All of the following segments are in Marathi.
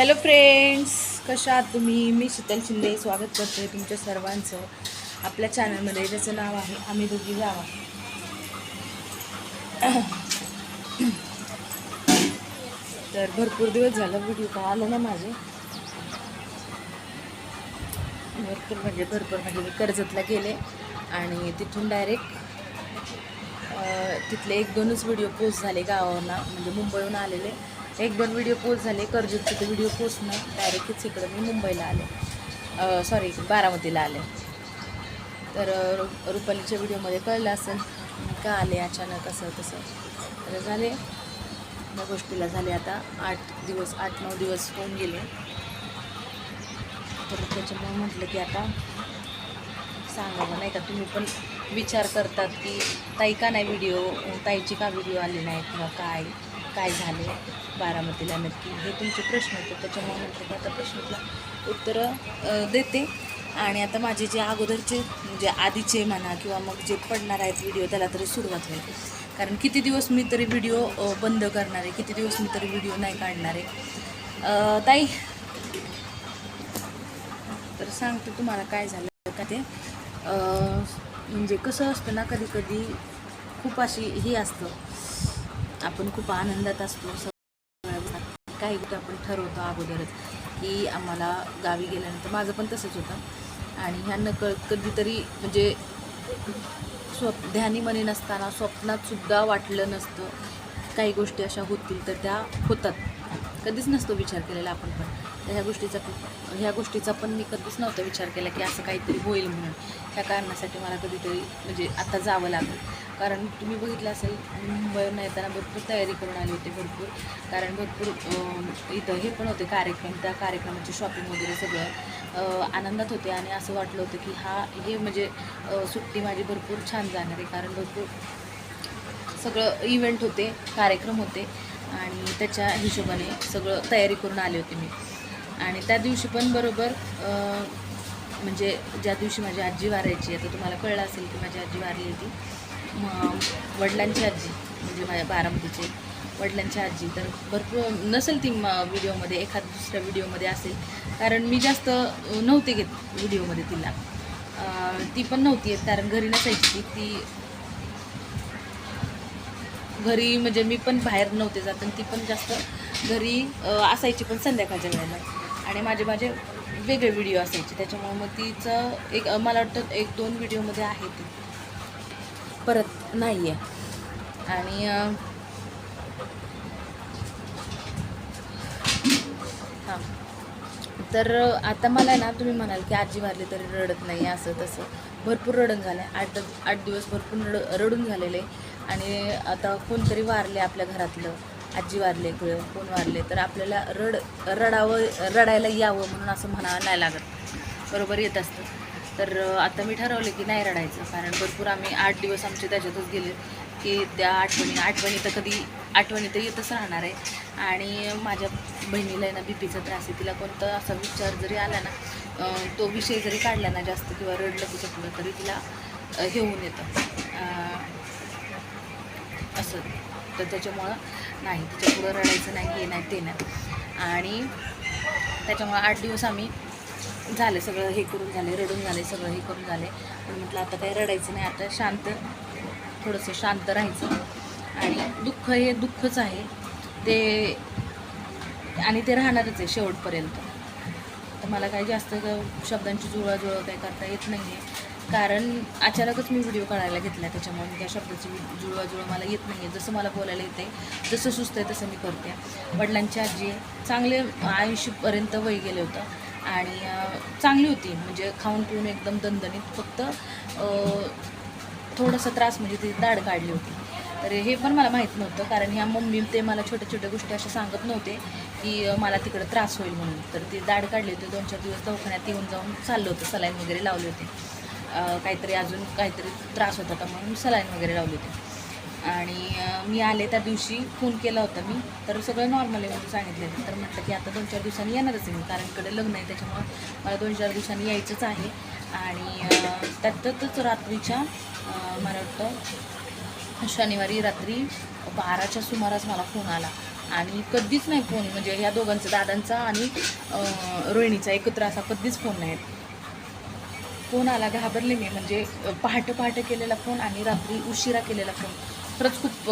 हॅलो फ्रेंड्स कशा आहात तुम्ही? मी शीतल शिंदे. स्वागत करते तुमच्या सर्वांचं आपल्या चॅनलमध्ये ज्याचं नाव आहे आम्ही दोघी जावा. तर भरपूर दिवस झालं व्हिडिओ का आलं ना माझे. भरपूर म्हणजे भरपूर म्हणजे मी कर्जतला गेले आणि तिथून डायरेक्ट तिथले एक दोनच व्हिडिओ पोस्ट झाले गावांना म्हणजे मुंबईहून आलेले. एक दोन व्हिडिओ पोस्ट झाले. कर्जतचे ते व्हिडिओ पोस्ट नाही डायरेक्टच इकडं मी मुंबईला आले. सॉरी बारामतीला आले. तर रु- रुपालीच्या व्हिडिओमध्ये कळलं असेल का आले अचानक असं तसं. तर झाले. या गोष्टीला झाले आता आठ दिवस आठ नऊ दिवस होऊन गेले. तर त्याच्यामुळे म्हटलं की आता सांगावं नाही का? तुम्ही पण विचार करतात की ताई का नाही व्हिडिओ ताईची का व्हिडिओ आली नाही किंवा काय? काय झाले बारामतीला नक्की हे तुमचे प्रश्न होते त्याच्यामुळे म्हटलं की आता प्रश्नाला उत्तरं देते. आणि आता माझे जे अगोदरचे म्हणजे आधीचे म्हणा किंवा मग जे पडणार आहेत व्हिडिओ त्याला तरी सुरुवात होईल. कारण किती दिवस मी तरी व्हिडिओ बंद करणार आहे किती दिवस मी तरी व्हिडिओ नाही काढणार आहे. ताई तर सांगते तुम्हाला काय झालं का ते. म्हणजे कसं असतं ना कधी कधी खूप अशी ही असतं. आपण खूप आनंदात असतो सगळ्या काही गोष्टी आपण ठरवतो अगोदरच की आम्हाला गावी गेल्यानंतर माझं पण तसंच होतं. आणि ह्या नकळ कधीतरी म्हणजे स्वप् ध्यानी मनी नसताना स्वप्नातसुद्धा वाटलं नसतं काही गोष्टी अशा होतील तर त्या होतात. कधीच नसतो विचार केलेला आपण पण. तर ह्या गोष्टीचा ह्या गोष्टीचा पण मी कधीच नव्हता विचार केला की असं काहीतरी होईल म्हणून. ह्या कारणासाठी मला कधीतरी म्हणजे आता जावं लागेल. कारण तुम्ही बघितलं असेल मुंबईवर मुंबईवरून येताना भरपूर तयारी करून आली होती भरपूर. कारण भरपूर इथं हे पण होते कार्यक्रम त्या कार्यक्रमाची शॉपिंग वगैरे सगळं. आनंदात होते आणि असं वाटलं होतं की हा हे म्हणजे सुट्टी माझी भरपूर छान जाणार आहे. कारण भरपूर सगळं इव्हेंट होते कार्यक्रम होते. आणि त्याच्या हिशोबाने सगळं तयारी करून आले होते मी. आणि त्या दिवशी पण बरोबर म्हणजे ज्या दिवशी माझी आजी वारायची आता तुम्हाला कळलं असेल की माझी आजी वारली होती मग वडिलांची आजी म्हणजे माझ्या बारामतीचे वडिलांची आजी. तर भरपूर नसेल ती म- व्हिडिओमध्ये एखाद दुसऱ्या व्हिडिओमध्ये असेल. कारण मी जास्त नव्हते घेत व्हिडिओमध्ये तिला. ती पण नव्हती आहेत कारण घरी नसायची ती. ती घरी म्हणजे मी पण बाहेर नव्हते जात आणि ती पण जास्त घरी असायची पण संध्याकाळच्या वेळेला. आणि माझे माझे वेगळे व्हिडिओ असायचे. त्याच्यामुळे मग तिचं एक मला वाटतं एक दोन व्हिडिओमध्ये आहे ती. परत नाही आहे आणि हां. तर आता मला ना तुम्ही म्हणाल की आजी मारली तरी रडत नाही असं तसं. भरपूर रडण झालं आहे आठ आठ दिवस भरपूर रड रडून झालेले. आणि आता कोणतरी वारले आपल्या घरातलं. आजी वारले किंवा कोण वारले तर आपल्याला रड रडावं रडायला यावं म्हणून असं म्हणावं नाही लागत. बरोबर येत असतं. तर आता मी ठरवलं की नाही रडायचं कारण भरपूर आम्ही आठ दिवस आमचे त्याच्यातच गेले की त्या आठवणी आठवणी तर कधी आठवणी तर येतच राहणार आहे. आणि माझ्या बहिणीला आहे ना बी पीचा त्रास आहे. तिला कोणता असा विचार जरी आला ना तो विषय जरी काढला ना जास्त किंवा रडलं तिच्या पुढं तरी तिला हे होऊन येतं. असं. तर त्याच्यामुळं नाही तिच्या पुढं रडायचं नाही हे नाही ते नाही. आणि त्याच्यामुळं आठ दिवस आम्ही झाले सगळं हे करून झाले रडून झाले सगळं हे करून झाले. पण म्हटलं आता काही रडायचं नाही आता शांत थोडंसं शांत राहायचं. आणि दुःख हे दुःखच आहे. ते आणि ते राहणारच आहे शेवटपर्यंत. तर मला काही जास्त शब्दांची जुळवाजुळव काही करता येत नाही आहे कारण अचानकच मी व्हिडिओ काढायला घेतला त्याच्यामुळे मी त्या शब्दाची जुळवाजुळव मला येत नाही आहे जसं मला बोलायला येते जसं सुस्त आहे तसं मी करते. वडिलांची आजी चांगले ऐंशीपर्यंत वय गेले होतं आणि चांगली होती. म्हणजे खाऊन पिऊन एकदम दणदणीत फक्त थोडासा त्रास म्हणजे ती दाढ काढली होती. तर हे पण मला माहीत नव्हतं कारण ह्या मम्मी ते मला छोट्या छोट्या गोष्टी अशा सांगत नव्हते की मला तिकडं त्रास होईल म्हणून. तर ती दाढ काढली होती. दोन चार दिवस दवाखान्यात येऊन जाऊन चाललं होतं सलाईन वगैरे लावले होते. काहीतरी अजून काहीतरी त्रास होता का म्हणून सलाईन वगैरे लावली होती. आणि मी आले त्या दिवशी फोन केला होता मी तर सगळं नॉर्मल आहे म्हणून सांगितलेलं. तर म्हटलं की आता दोन चार दिवसांनी येणारच आहे मी कारण इकडे लग्न आहे त्याच्यामुळं मला दोन चार दिवसांनी यायचंच आहे. आणि त्यातच रात्रीच्या मला वाटतं शनिवारी रात्री बाराच्या सुमारास मला फोन आला. आणि कधीच नाही फोन म्हणजे ह्या दोघांचा दादांचा आणि रोहिणीचा एकत्र असा कधीच फोन नाही. फोन आला घाबरले मी. म्हणजे पहाटं पहाटे पहाटे केलेला फोन आणि रात्री उशिरा केलेला फोन. खरंच खूप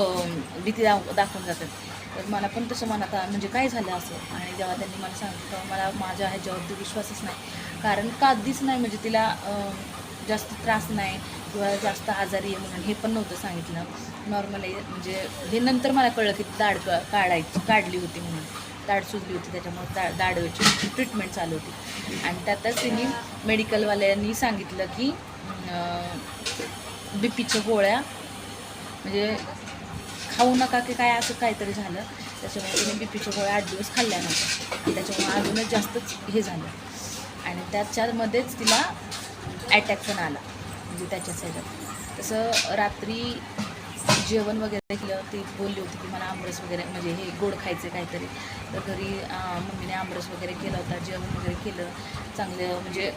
भीती दाव दाखवून जातात तर मला पण तसं मनात म्हणजे काय झालं असं? आणि जेव्हा त्यांनी मला सांगितलं तेव्हा मला माझ्या ह्याच्यावरती विश्वासच नाही. कारण का कधीच नाही म्हणजे तिला जास्त त्रास नाही किंवा जास्त आजारी आहे म्हणून हे पण नव्हतं सांगितलं. नॉर्मली म्हणजे हे नंतर मला कळलं की दाढ क- काढायची काढली होती म्हणून. दाढ सुजली होती त्याच्यामुळे दा दाढची ट्रीटमेंट चालू होती. आणि त्यातच तिने मेडिकलवाल्यांनी सांगितलं की बी पीच्या गोळ्या म्हणजे खाऊ नका की काय असं काहीतरी झालं. त्याच्यामुळे तिने बी पीच्या गोळ्या आठ दिवस खाल्ल्या नव्हत्या. आणि त्याच्यामुळे अजूनच जास्तच हे झालं. आणि त्याच्यामध्येच तिला अटॅक पण आला. म्हणजे त्याच्या साईडात तसं रात्री जेवण वगैरे केलं ती बोलली होती की मला आमरस वगैरे म्हणजे हे गोड खायचं काहीतरी. तर घरी मम्मीने आमरस वगैरे केला होता जेवण वगैरे केलं. चांगलं म्हणजे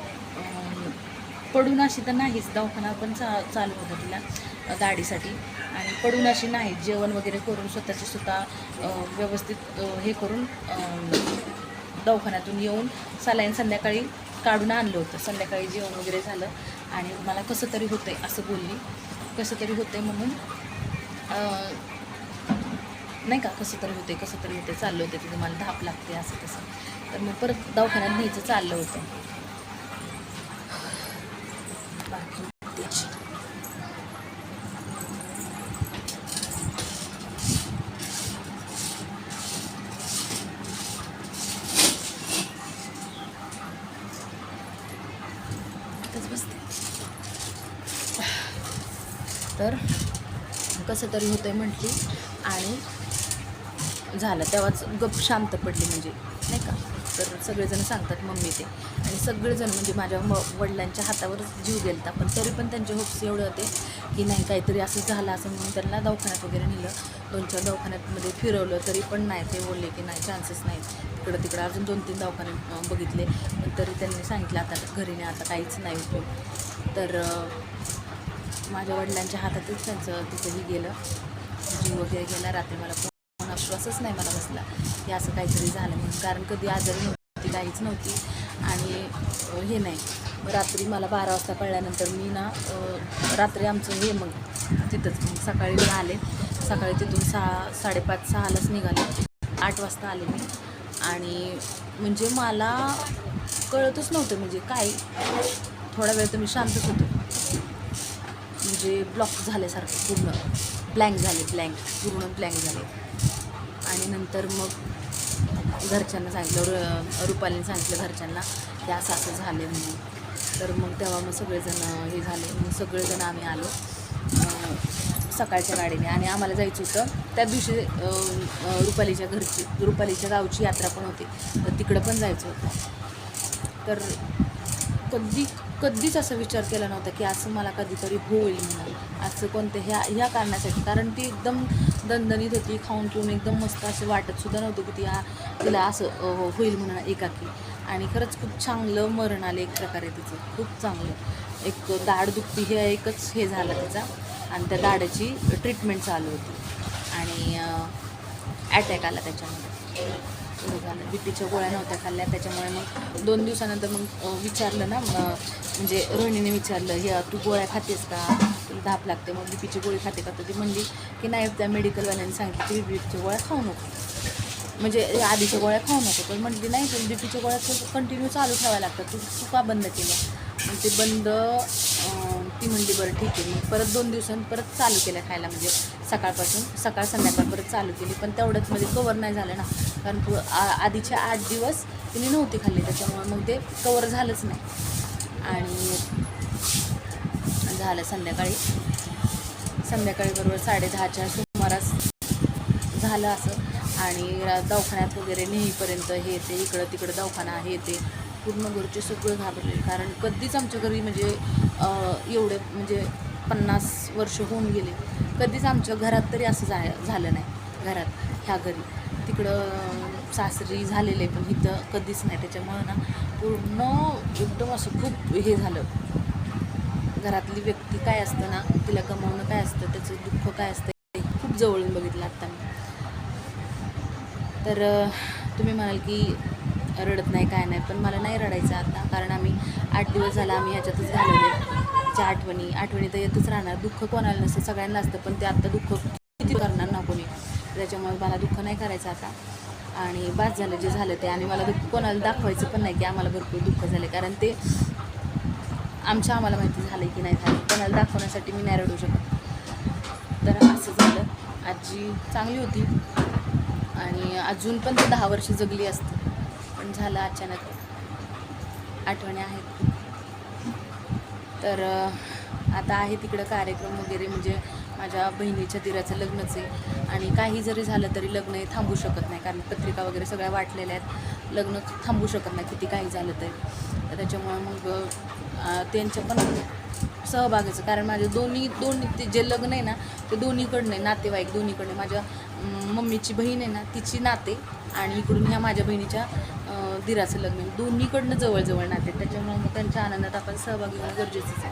पडून अशी तर नाहीच दवाखाना पण चा चालू होता तिला गाडीसाठी. दाढीसाठी आणि पडून अशी नाही जेवण वगैरे करून स्वतःची स्वतः व्यवस्थित हे करून दवाखान्यातून येऊन सलाईन संध्याकाळी काढून आणलं होतं. संध्याकाळी जेवण वगैरे झालं आणि मला कसं तरी होतंय असं बोलली. कसं तरी होतंय म्हणून नाही का कसं तरी होते कसं तरी होते चाललं होते तिथे मला धाप लागते असं तसं. तर मग परत दवाखान्यात न्यायचं चाललं होतं. बाकी बसते. तर कसं तरी होतं आहे म्हटली. आणि झालं. तेव्हाच गप शांत पडली म्हणजे. नाही का? तर सगळेजण सांगतात मम्मी ते. आणि सगळेजण म्हणजे माझ्या म वडिलांच्या हातावरच जीव गेलता. पण तरी पण त्यांचे होप्स एवढे होते की नाही काहीतरी असं झालं असं म्हणून त्यांना दवाखान्यात वगैरे नेलं. दोन चार दवाखान्यातमध्ये फिरवलं तरी पण नाही. ते बोलले की नाही चान्सेस नाहीत. तिकडं तिकडं अजून दोन तीन दवाखाने बघितले. पण तरी त्यांनी सांगितलं आता घरी नाही आता काहीच नाही उपयोग तर माझ्या वडिलांच्या हातातच त्यांचं तिथंही गेलं. जीव वगैरे गेला रात्री मला कोण विश्वासच नाही मला बसला की असं काहीतरी झालं म्हणून. कारण कधी आजारी नव्हती काहीच नव्हती. आणि हे नाही. रात्री मला बारा वाजता कळल्यानंतर मी ना रात्री आमचं हे मग तिथंच मग सकाळी मी आले. सकाळी तिथून सहा साडेपाच सहालाच निघाले. आठ वाजता आले मी. आणि म्हणजे मला कळतच नव्हतं म्हणजे काय. थोडा वेळ तर मी शांतच होतो. म्हणजे ब्लॉक झाल्यासारखं पूर्ण ब्लँक झाले ब्लँक पूर्ण ब्लँक झाले. आणि नंतर मग घरच्यांना सांगितलं रु रुपालीने सांगितलं घरच्यांना की असं असं झालं म्हणून. तर मग तेव्हा मग सगळेजण हे झाले. मग सगळेजण आम्ही आलो. सकाळच्या गाडीने. आणि आम्हाला जायचं होतं. त्या दिवशी रुपालीच्या घरची रुपालीच्या गावची यात्रा पण होती. तर तिकडं पण जायचं होतं. तर कधी कधीच असा विचार केला नव्हता की असं मला कधीतरी होईल म्हणून. असं कोणतं ह्या ह्या कारणासाठी. कारण ती एकदम दणदणीत होती खाऊन पिऊन एकदम मस्त असं वाटतसुद्धा नव्हतं की ती हा तिला असं हो, होईल म्हणून एकाकी. आणि खरंच खूप चांगलं मरण आलं एक प्रकारे तिचं. खूप चांगलं. एक दाढ दुखती हे एकच हे झालं तिचा. आणि त्या दाढाची ट्रीटमेंट चालू होती. आणि अटॅक आला त्याच्यामध्ये. झालं बी पीच्या गोळ्या नव्हत्या खाल्ल्या. त्याच्यामुळे मग दोन दिवसानंतर मग विचारलं ना म्हणजे रोहिणीने विचारलं हे तू गोळ्या खातेस का? तुला धाप लागते मग बी पीची गोळी खाते का? तर ती म्हणली की नाही त्या मेडिकलवाल्यांनी सांगितलं की बी पीच्या गोळ्या खाऊ नको. म्हणजे आधीच्या गोळ्या खाऊ नको पण म्हटली नाही पण बी पीच्या गोळ्या कंटिन्यू चालू ठेवायला लागतात. तू तू का बंद केलं आणि ते बंद ती म्हणली बरं ठीक आहे. मग परत दोन दिवसांनी परत चालू केल्या खायला. म्हणजे सकाळपासून सकाळ संध्याकाळ परत चालू केली. पण तेवढंच म्हणजे कवर नाही झालं ना. कारण पु आ- आधीचे आठ दिवस तिने नव्हती खाल्ली त्याच्यामुळे मग ते कवर झालंच नाही. आणि झालं संध्याकाळी. संध्याकाळी बरोबर साडेदहाच्या सुमारास झालं असं. आणि दवाखान्यात वगैरे नेहमीपर्यंत हे ते इकडं तिकडं दवाखाना हे ते पूर्ण घरचे सगळे घाबरले कारण कधीच आमच्या घरी म्हणजे एवढे म्हणजे पन्नास वर्ष होऊन गेले. कधीच आमच्या घरात तरी असं जा झालं नाही. घरात ह्या घरी. इकडं सासरी झालेले पण इथं कधीच नाही. त्याच्यामुळं ना पूर्ण एकदम असं खूप हे झालं. घरातली व्यक्ती काय असतं ना तिला कमावणं काय असतं त्याचं दुःख काय असतं हे खूप जवळून बघितलं आत्ता मी. तर तुम्ही म्हणाल की रडत नाही काय नाही पण मला नाही रडायचं आता कारण आम्ही आठ दिवस झाला आम्ही ह्याच्यातच घालवले. तिच्या आठवणी आठवणी तर येतच राहणार. दुःख कोणाला नसतं सगळ्यांना असतं पण ते आत्ता दुःख किती करणार त्याच्यामुळे मला दुःख नाही करायचं आता. आणि बाद झालं जे झालं ते. आणि मला दुःख कोणाला दाखवायचं पण नाही की आम्हाला भरपूर दुःख झाले. कारण ते आमच्या आम्हाला माहिती झालं की नाही झालं कोणाला दाखवण्यासाठी मी नाही रडू शकत. तर असं झालं. आजी चांगली होती. आणि अजून पण ते दहा वर्ष जगली असते. पण झालं अचानक. आठवणी आहेत. तर आता आहे तिकडं कार्यक्रम वगैरे. म्हणजे माझ्या बहिणीच्या दिराचं लग्नच आहे. आणि काही जरी झालं तरी लग्न हे थांबू शकत नाही कारण पत्रिका वगैरे सगळ्या वाटलेल्या आहेत. लग्न थांबू शकत नाही किती काही झालं तरी. तर त्याच्यामुळं मग त्यांच्या पण सहभागाचं कारण माझे दोन्ही दोन्ही ते जे लग्न आहे ना ते दोन्हीकडनं आहे नातेवाईक दोन्हीकडनं. माझ्या मम्मीची बहीण आहे ना तिची नाते आणि इकडून ह्या माझ्या बहिणीच्या दिराचं लग्न आहे. दोन्हीकडनं जवळजवळ नाते त्याच्यामुळे मग त्यांच्या आनंदात आपण सहभागी होणं गरजेचंच आहे.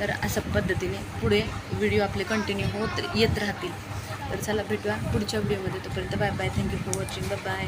तर अशा पद्धतीने पुढे व्हिडिओ आपले कंटिन्यू होत येत राहतील. तर चला भेटूया पुढच्या व्हिडिओमध्ये तोपर्यंत bye bye thank you for watching bye bye